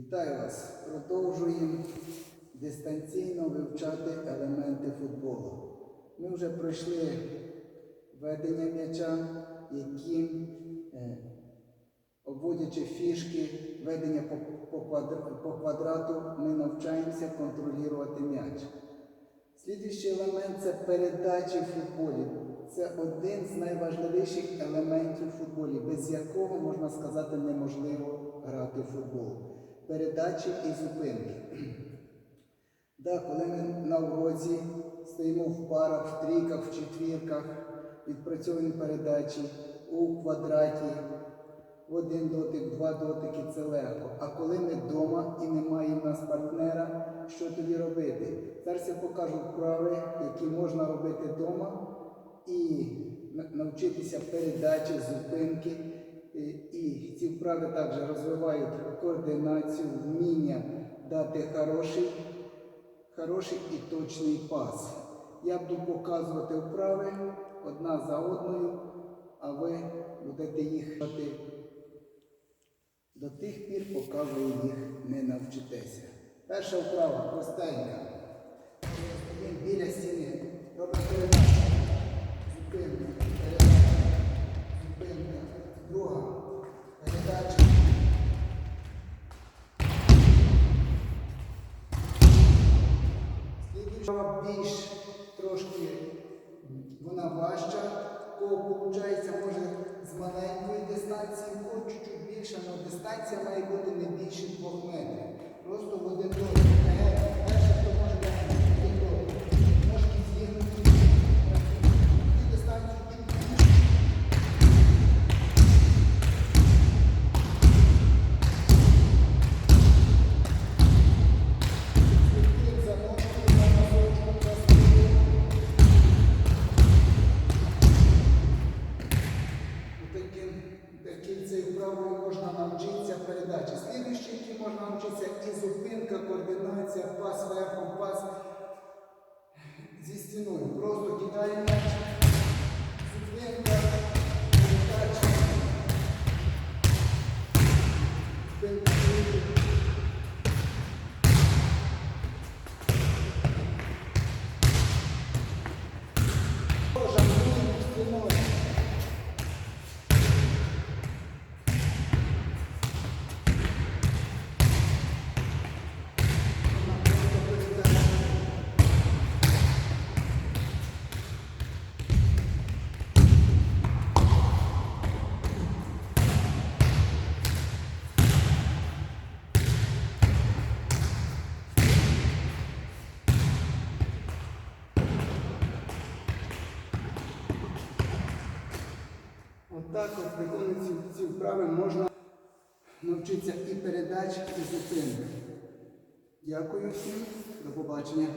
Вітаю вас! Продовжуємо дистанційно вивчати елементи футболу. Ми вже пройшли ведення м'яча, які, е, обводячи фішки, ведення по квадрату, ми навчаємося контролювати м'яч. Слідуючий елемент це передачі в футболі. Це один з найважливіших елементів в футболі, без якого, можна сказати, неможливо грати в футбол. Передачі і зупинки. Да, коли ми на уроці стоїмо в парах, в трійках, в четвірках, відпрацьовуємо передачі у квадраті, один дотик, два дотики це легко. А коли ми вдома і немає в нас партнера, що тоді робити? Зараз я покажу вправи, які можна робити вдома і навчитися передачі, зупинки. І, і ці вправи також розвивають координацію, вміння дати хороший, хороший і точний пас. Я буду показувати вправи одна за одною, а ви будете їх робити до тих пір, поки ви їх не навчитеся. Перша вправа простенька. Слідуюча більш трошки вона важча. Кого виходить, може з маленької дистанції, хоч чуть-чуть більше, але дистанція має бути не більше таким можна навчитися передачі. Слідуючі, які можна навчитися і зупинка, координація, пас верхом, пас зі стіною. Просто кидаємо зупинка, передача. Зупинка, зупинка. Жартуємо стіною. Отак от виконуючи ці вправи можна навчитися і передач, і зупинок. Дякую всім, до побачення.